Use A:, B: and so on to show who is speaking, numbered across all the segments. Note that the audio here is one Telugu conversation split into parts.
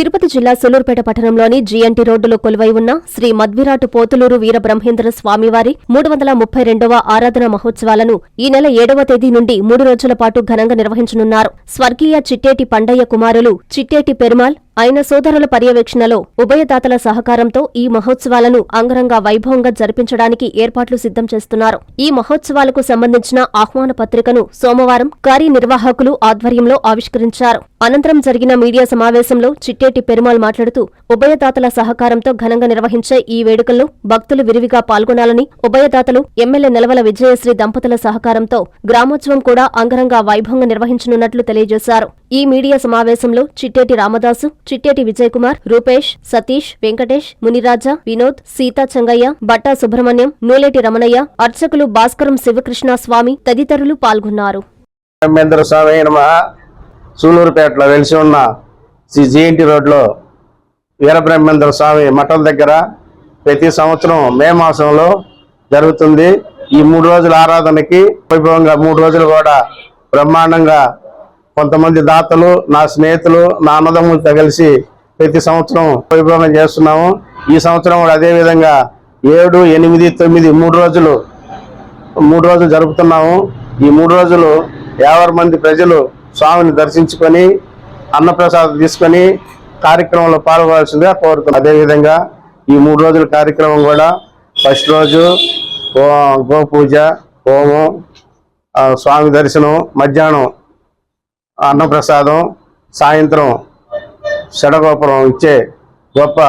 A: తిరుపతి జిల్లా సులూరుపేట పట్టణంలోని జీఎన్టీ రోడ్డులో కొలువై ఉన్న శ్రీ మద్విరాటు పోతులూరు వీర బ్రహ్మేంద్ర స్వామివారి మూడు వందల ముప్పై రెండవ ఆరాధన మహోత్సవాలను ఈ నెల ఏడవ తేదీ నుండి మూడు రోజుల పాటు ఘనంగా నిర్వహించనున్నారు. స్వర్గీయ చిట్టేటి పండయ్య కుమారులు చిట్టేటి పెరుమాల్ ఆయన సోదరుల పర్యవేక్షణలో ఉభయదాతల సహకారంతో ఈ మహోత్సవాలను అంగరంగ వైభవంగా జరిపించడానికి ఏర్పాట్లు సిద్ధం చేస్తున్నారు. ఈ మహోత్సవాలకు సంబంధించిన ఆహ్వాన పత్రికను సోమవారం కార్యనిర్వాహకులు ఆధ్వర్యంలో ఆవిష్కరించారు. అనంతరం జరిగిన మీడియా సమావేశంలో చిట్టేటి పెరుమాల్ మాట్లాడుతూ ఉభయదాతల సహకారంతో ఘనంగా నిర్వహించే ఈ వేడుకల్లో భక్తులు విరివిగా పాల్గొనాలని ఉభయదాతలు ఎమ్మెల్యే నిలవల విజయశ్రీ దంపతుల సహకారంతో గ్రామోత్సవం కూడా అంగరంగ వైభవంగా నిర్వహించనున్నట్లు తెలియజేశారు. ఈ మీడియా సమావేశంలో చిట్టేటి రామదాసు చిట్టేటి విజయ్ కుమార్ రూపేష్ సతీష్ వెంకటేష్ మునిరాజా వినోద్ సీతా చంగయ్య బట్టా సుబ్రహ్మణ్యం నూలేటి రమణయ్య అర్చకులు భాస్కరం శివకృష్ణ స్వామి తదితరులు పాల్గొన్నారు.
B: స్వామి సూలూరుపేటలో వెలిసి ఉన్న శ్రీ జిఎన్టీ రోడ్లో వీరబ్రహ్మేంద్ర స్వామి మఠం దగ్గర ప్రతి సంవత్సరం మే మాసంలో జరుగుతుంది. ఈ మూడు రోజుల ఆరాధనకి వైభవంగా మూడు రోజులు కూడా బ్రహ్మాండంగా కొంతమంది దాతలు నా స్నేహితులు నా అన్నదమ్ములతో కలిసి ప్రతి సంవత్సరం వైభవంగా చేస్తున్నాము. ఈ సంవత్సరం కూడా అదేవిధంగా ఏడు ఎనిమిది తొమ్మిది మూడు రోజులు మూడు రోజులు జరుపుతున్నాము. ఈ మూడు రోజులు యాభై మంది ప్రజలు స్వామిని దర్శించుకొని అన్నప్రసాదం తీసుకొని కార్యక్రమంలో పాల్గొనాల్సిందిగా కోరుతున్నాం. అదేవిధంగా ఈ మూడు రోజుల కార్యక్రమం కూడా ఫస్ట్ రోజు గో- గోపూజ హోమం స్వామి దర్శనం మధ్యాహ్నం అన్నప్రసాదం సాయంత్రం షడగోపురం ఇచ్చే గొప్ప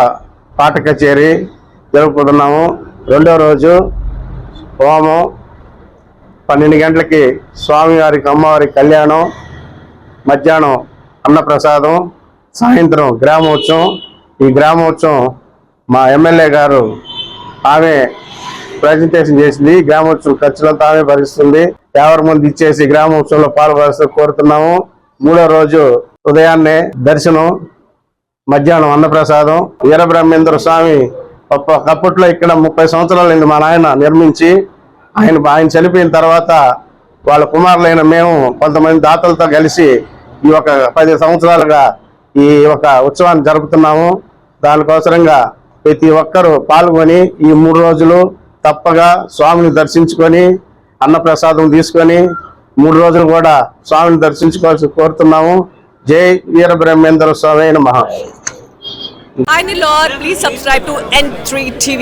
B: పాట కచేరీ జరుపుకుంటున్నాము. రెండో రోజు హోమం. పన్నెండు గంటలకి స్వామివారికి అమ్మవారి కళ్యాణం. మధ్యాహ్నం అన్నప్రసాదం. సాయంత్రం గ్రామోత్సవం. ఈ గ్రామోత్సవం మా ఎమ్మెల్యే గారు ఆమె ప్రజెంటేషన్ చేసింది. గ్రామోత్సవం ఖర్చులంతా ఆమె భరిస్తుంది. ఎవరి ముందు ఇచ్చేసి గ్రామోత్సవంలో పాల్గొనాల్సి కోరుతున్నాము. మూడో రోజు ఉదయాన్నే దర్శనం మధ్యాహ్నం అన్నప్రసాదం. వీరబ్రహ్మేంద్ర స్వామి ఒక- ఇక్కడ ముప్పై సంవత్సరాలైంది మా నాయన నిర్మించి ఆయన ఆయన చనిపోయిన తర్వాత వాళ్ళ కుమారులైన మేము కొంతమంది దాతలతో కలిసి ఈ ఒక పది సంవత్సరాలుగా ఈ ఒక ఉత్సవాన్ని జరుపుతున్నాము. దానికోసరంగా ప్రతి ఒక్కరూ పాల్గొని ఈ మూడు రోజులు తప్పగా స్వామిని దర్శించుకొని అన్నప్రసాదం తీసుకొని మూడు రోజులు కూడా స్వామిని దర్శించుకోవాల్సి కోరుతున్నాము. జై వీరబ్రహ్మేంద్ర స్వామి మహా
C: Hi Lord, please subscribe to N3 TV.